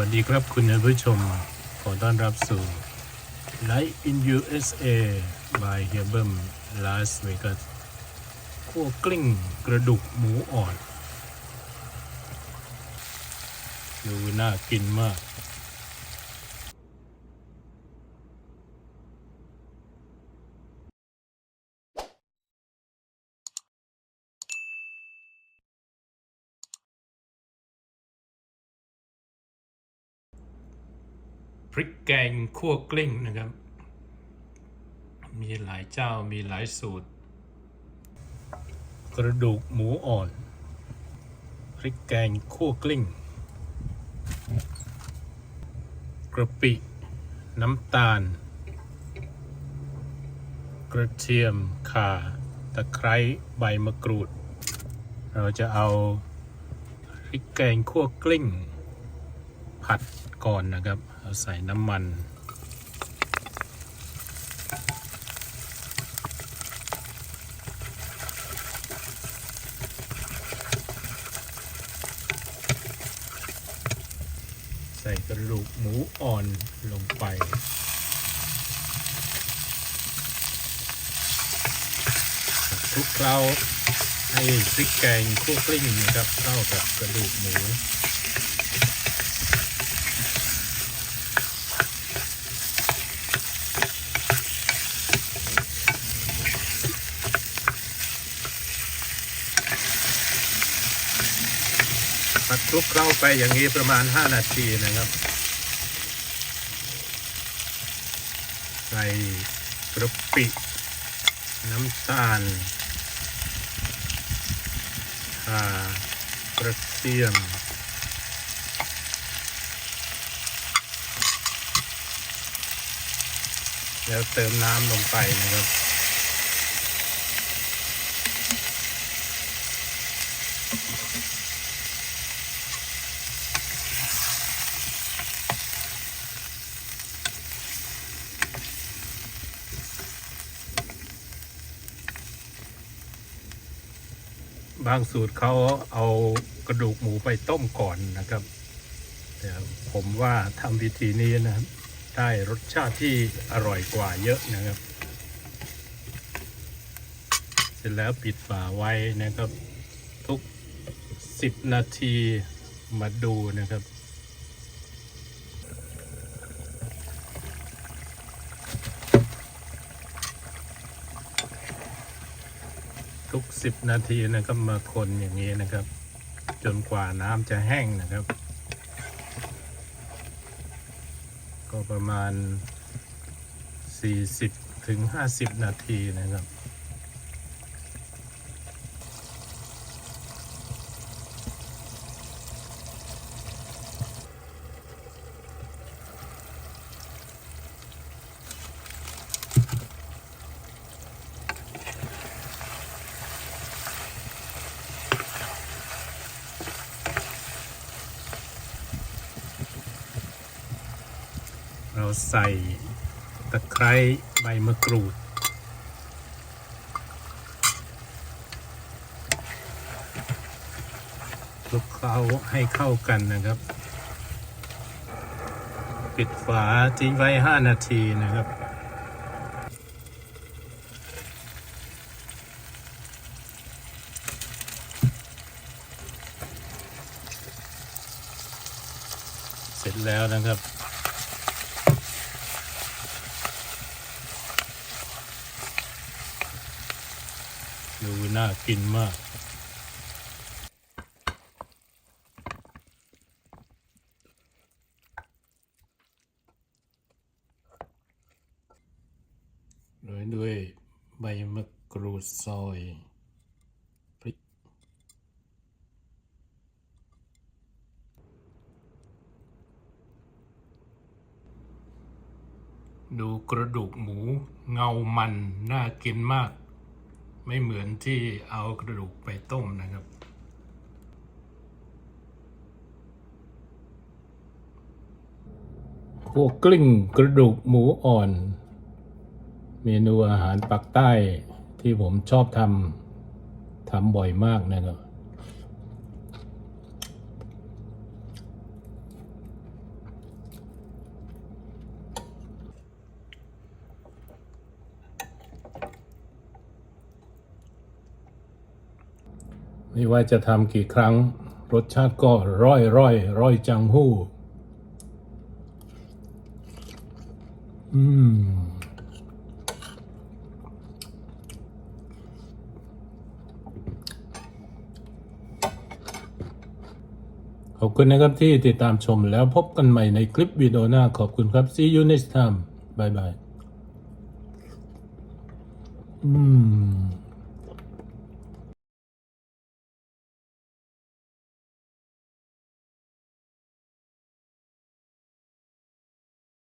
วัสดีครับคุณผู้ชม ขอต้อนรับสู่ Life in USA by h e r b e m Las Vegas คั่วกลิ้งกระดูกหมูอ่อน ดูน่ากินมาก พริกแกงคั่วกลิ้งนะครับ มีหลายเจ้ามีหลายสูตร กระดูกหมูอ่อน พริกแกงคั่วกลิ้ง กระปิ น้ำตาล กระเทียมข่า ตะไคร้ใบมะกรูด เราจะเอาพริกแกงคั่วกลิ้ง ผัดก่อนนะครับ เอาใส่น้ำมัน ใส่กระดูกหมูอ่อนลงไปคลุกเคล้าให้พริกแกงคั่วกลิ้งนะครับเข้ากับกระดูกหมู ผัดคลุกเคล้าไปอย่างนี้ประมาณ 5 นาทีนะครับ ใส่กระปิ น้ำตาลข่ากระเทียมแล้วเติมน้ำลงไปนะครับ บางสูตรเขาเอากระดูกหมูไปต้มก่อนนะครับ แต่ผมว่าทำวิธีนี้นะครับได้รสชาติที่อร่อยกว่าเยอะนะครับ เสร็จแล้วปิดฝาไว้นะครับ ทุก 10 นาทีมาดูนะครับ ทุก 10 นาทีนะครับมาคนอย่างนี้นะครับ จนกว่าน้ำจะแห้งนะครับ ก็ประมาณ 40ถึง50 นาทีนะครับ เราใส่ตะไคร้ใบมะกรูด คลุกเคล้าให้เข้ากันนะครับ ปิดฝาทิ้งไว้ 5 นาทีนะครับเสร็จแล้วนะครับ ดูน่ากินมาก โรยด้วยใบมะกรูดซอยพริกดูกระดูกหมูเงามัน น่ากินมาก ไม่เหมือนที่เอากระดูกไปต้มนะครับ พวกกลิ้งกระดูกหมูอ่อน เมนูอาหารปักใต้ที่ผมชอบทำทำบ่อยมากนะครับ ไม่ว่าจะทำกี่ครั้ง รสชาติก็ร่อยร่อยร่อยจังหู้ อืม ขอบคุณนะครับที่ติดตามชมแล้วพบกันใหม่ในคลิปวิดีโอหน้าขอบคุณครับ see you next time bye bye อืม